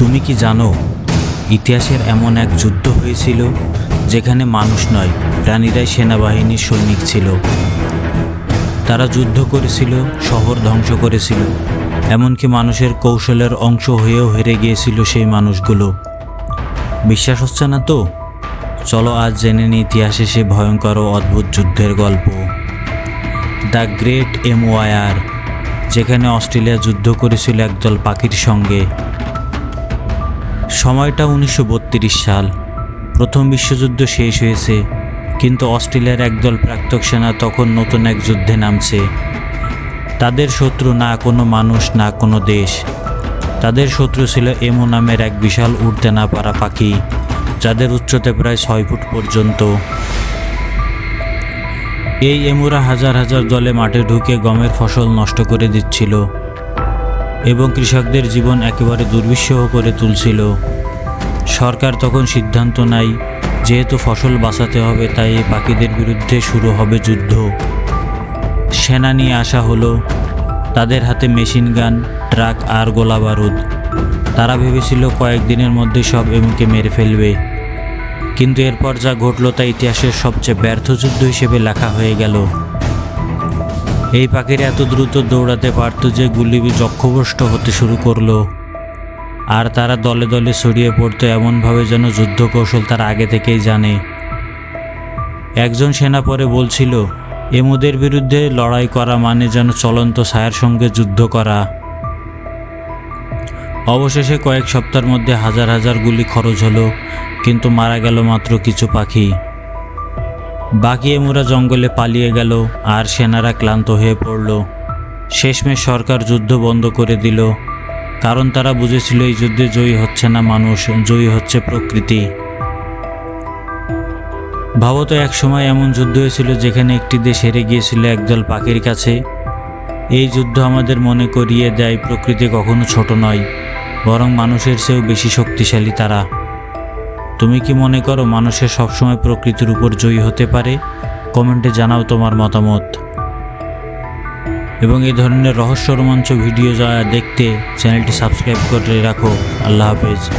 তুমি কি জানো, ইতিহাসের এমন এক যুদ্ধ হয়েছিল যেখানে মানুষ নয়, প্রাণীরাই সেনাবাহিনীর সৈনিক ছিল। তারা যুদ্ধ করেছিল, শহর ধ্বংস করেছিল, এমনকি মানুষের কৌশলের অংশ হয়েও হেরে গিয়েছিল সেই মানুষগুলো। বিশ্বাস হচ্ছে না তো? চলো আজ জেনে নিই ইতিহাসে সে ভয়ঙ্কর ও অদ্ভুত যুদ্ধের গল্প। দ্য গ্রেট এম ওয়ার যেখানে অস্ট্রেলিয়া যুদ্ধ করেছিল একদল পাখির সঙ্গে। সময়টা উনিশশো বত্রিশ সাল। প্রথম বিশ্বযুদ্ধ শেষ হয়েছে, কিন্তু অস্ট্রেলিয়ার একদল প্রাক্তক সেনা তখন নতুন এক যুদ্ধে নামছে। তাদের শত্রু না কোনো মানুষ, না কোনো দেশ। তাদের শত্রু ছিল এমো নামের এক বিশাল উড়তে না পারা পাখি, যাদের উচ্চতা প্রায় ছয় ফুট পর্যন্ত। এই এমুরা হাজার হাজার দলে মাঠে ঢুকে গমের ফসল নষ্ট করে দিচ্ছিল। এবং কৃষকদের জীবন একেবারে দুর্বিষহ করে তুলছিল। সরকার তখন সিদ্ধান্ত নেয়, যেহেতু ফসল বাঁচাতে হবে, তাই এই পাখিদের বিরুদ্ধে শুরু হবে যুদ্ধ। সেনা নিয়ে আসা হলো, তাদের হাতে মেশিন গান, ট্রাক আর গোলা বারুদ। তারা ভেবেছিল কয়েকদিনের মধ্যে সব এমুকে মেরে ফেলবে। কিন্তু এরপর যা ঘটল তা ইতিহাসের সবচেয়ে ব্যর্থ যুদ্ধ হিসেবে লেখা হয়ে গেল। এই পাখিরা এত দ্রুত দৌড়াতে পারত যে গুলি যক্ষভ্রষ্ট হতে শুরু করল। আর তারা দলে দলে ছড়িয়ে পড়তো, এমনভাবে যেন যুদ্ধ কৌশল তারা আগে থেকেই জানে। একজন সেনা পরে বলছিল, এমুদের বিরুদ্ধে লড়াই করা মানে যেন চলন্ত ছায়ার সঙ্গে যুদ্ধ করা। অবশেষে কয়েক সপ্তাহের মধ্যে হাজার হাজার গুলি খরচ হলো, কিন্তু মারা গেল মাত্র কিছু পাখি। বাকি এমুরা জঙ্গলে পালিয়ে গেল আর সেনারা ক্লান্ত হয়ে পড়ল। শেষমেশ সরকার যুদ্ধ বন্ধ করে দিল। কারণ তারা বুঝেছিল এই যুদ্ধে জয়ী হচ্ছে না মানুষ, জয়ী হচ্ছে প্রকৃতি। ভাবত এক সময় এমন যুদ্ধ হয়েছিল যেখানে একটি দেশ হেরে গিয়েছিল একদল পাখির কাছে। এই যুদ্ধ আমাদের মনে করিয়ে দেয় প্রকৃতি কখনো ছোট নয়, বরং মানুষের চেয়েও বেশি শক্তিশালী তারা। তুমি কি মনে করো মানুষের সবসময় প্রকৃতির উপর জয়ী হতে পারে? কমেন্টে জানাও তোমার মতামত। এবং এই ধরনের রহস্য রোমাঞ্চ ভিডিও যা দেখতে চ্যানেলটি সাবস্ক্রাইব করে রাখো। আল্লাহ হাফেজ।